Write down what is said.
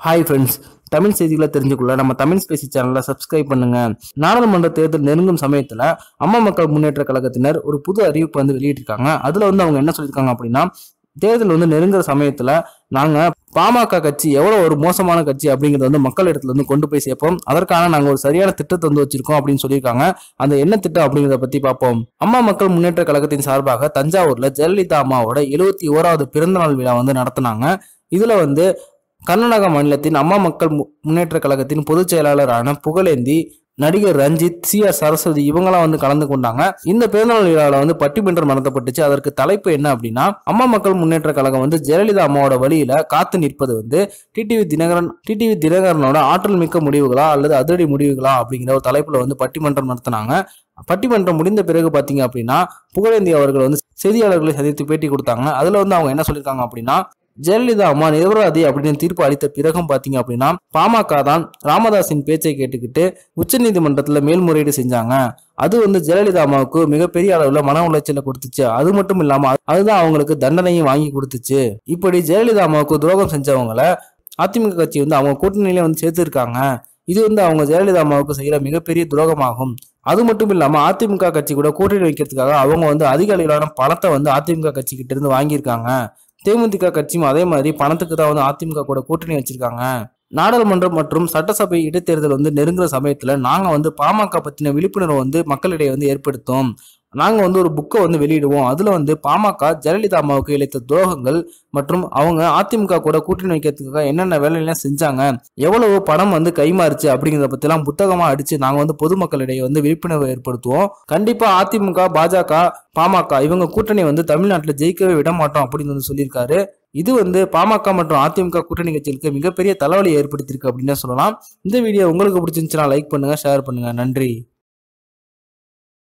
Hi friends Tamil செய்திகளை தெரிஞ்சுக்கொள்ள நம்ம Tamil Spacey சேனலை சப்ஸ்கிரைப் பண்ணுங்க. நாடாளுமன்ற தேர்தல் நெருங்கும் சமயத்தில் அம்மா மக்கள் முன்னேற்ற கழகத்தினர் ஒரு புது அறிவிப்பு வந்து வெளியிட்டிருக்காங்க. அதில் வந்து அவங்க என்ன சொல்லியிருக்காங்க அப்படின்னா தேர்தல் வந்து நெருங்குற சமயத்தில் நாங்கள் பாமக கட்சி எவ்வளோ ஒரு மோசமான கட்சி அப்படிங்கிறத வந்து மக்கள் இடத்துல வந்து கொண்டு போய் சேர்ப்போம். அதற்கான நாங்கள் ஒரு சரியான திட்டத்தை வந்து வச்சிருக்கோம் அப்படின்னு சொல்லியிருக்காங்க. அந்த என்ன திட்டம் அப்படிங்கிறத பற்றி பார்ப்போம். அம்மா மக்கள் முன்னேற்ற கழகத்தின் சார்பாக தஞ்சாவூரில் ஜெயலலிதா அம்மாவோட எழுபத்தி ஓராவது பிறந்தநாள் விழா வந்து நடத்தினாங்க. இதில் வந்து கர்நாடக மாநிலத்தின் அம்மா மக்கள் மு- முன்னேற்ற கழகத்தின் பொதுச் செயலாளரான புகழேந்தி நடிகர் ரஞ்சித் சி. ஆர். சரஸ்வதி இவங்கெல்லாம் வந்து கலந்து கொண்டாங்க. இந்த பிறந்தநாள் விழாவில் வந்து பட்டிமன்றம் நடத்தப்பட்டுச்சு. அதற்கு தலைப்பு என்ன அப்படின்னா அம்மா மக்கள் முன்னேற்ற கழகம் வந்து ஜெயலலிதா அம்மாவோட வழியில காத்து நிற்பது வந்து டிடிவி தினகரன் டிடிவி தினகரனோட ஆற்றல் மிக்க முடிவுகளா அல்லது அதிரடி முடிவுகளா அப்படிங்கிற ஒரு தலைப்புல வந்து பட்டிமன்றம் நடத்தினாங்க. பட்டிமன்றம் முடிந்த பிறகு பாத்தீங்க அப்படின்னா புகழேந்தி அவர்கள் வந்து செய்தியாளர்களை சந்தித்து பேட்டி கொடுத்தாங்க. அதுல வந்து அவங்க என்ன சொல்லியிருக்காங்க அப்படின்னா ஜெயலலிதா அம்மா நிரபராதி அப்படின்னு தீர்ப்பு அளித்த பிறகும் பாத்தீங்க அப்படின்னா பாமக தான் ராமதாஸின் பேச்சை கேட்டுக்கிட்டு உச்சநீதிமன்றத்துல மேல்முறையீடு செஞ்சாங்க. அது வந்து ஜெயலலிதா அம்மாவுக்கு மிகப்பெரிய அளவுல மன உளைச்சலை கொடுத்துச்சு. அது மட்டும் இல்லாம அதுதான் அவங்களுக்கு தண்டனையும் வாங்கி கொடுத்துச்சு. இப்படி ஜெயலலிதா அம்மாவுக்கு துரோகம் செஞ்சவங்கள அதிமுக கட்சி வந்து அவங்க கூட்டணியில வந்து சேர்த்திருக்காங்க. இது வந்து அவங்க ஜெயலலிதா அம்மாவுக்கு செய்யற மிகப்பெரிய துரோகமாகும். அது மட்டும் இல்லாம அதிமுக கட்சி கூட கூட்டணி வைக்கிறதுக்காக அவங்க வந்து அதிக அளவிலான பணத்தை வந்து அதிமுக கட்சி கிட்ட இருந்து வாங்கியிருக்காங்க. தேமுதிக கட்சியும் அதே மாதிரி பணத்துக்கு தான் வந்து அதிமுக கூட கூட்டணி வச்சிருக்காங்க. நாடாளுமன்றம் மற்றும் சட்டசபை இடைத்தேர்தல் வந்து நெருங்குற சமயத்தில் நாங்கள் வந்து பாமக பற்றின விழிப்புணர்வு வந்து மக்களிடையே வந்து ஏற்படுத்தும். நாங்கள் வந்து ஒரு புக்கை வந்து வெளியிடுவோம். அதில் வந்து பாமக ஜெயலலிதா அம்மாவுக்கு இழைத்த துரோகங்கள் மற்றும் அவங்க அதிமுக கூட கூட்டணி வைக்கிறதுக்காக என்னென்ன வேலையெல்லாம் செஞ்சாங்க எவ்வளவு பணம் வந்து கைமாறுச்சு அப்படிங்கிறத பற்றிலாம் புத்தகமாக அடித்து நாங்கள் வந்து பொதுமக்களிடையே வந்து விழிப்புணர்வு ஏற்படுத்துவோம். கண்டிப்பாக அதிமுக பாஜக பாமக இவங்க கூட்டணி வந்து தமிழ்நாட்டில் ஜெயிக்கவே விட மாட்டோம் அப்படின்னு வந்து சொல்லியிருக்காரு. இது வந்து பாமக மற்றும் அதிமுக கூட்டணி கட்சிகளுக்கு மிகப்பெரிய தலைவலி ஏற்படுத்தியிருக்கு அப்படின்னு சொல்லலாம். இந்த வீடியோ உங்களுக்கு பிடிச்சிருந்துச்சுன்னா லைக் பண்ணுங்க ஷேர் பண்ணுங்க. நன்றி.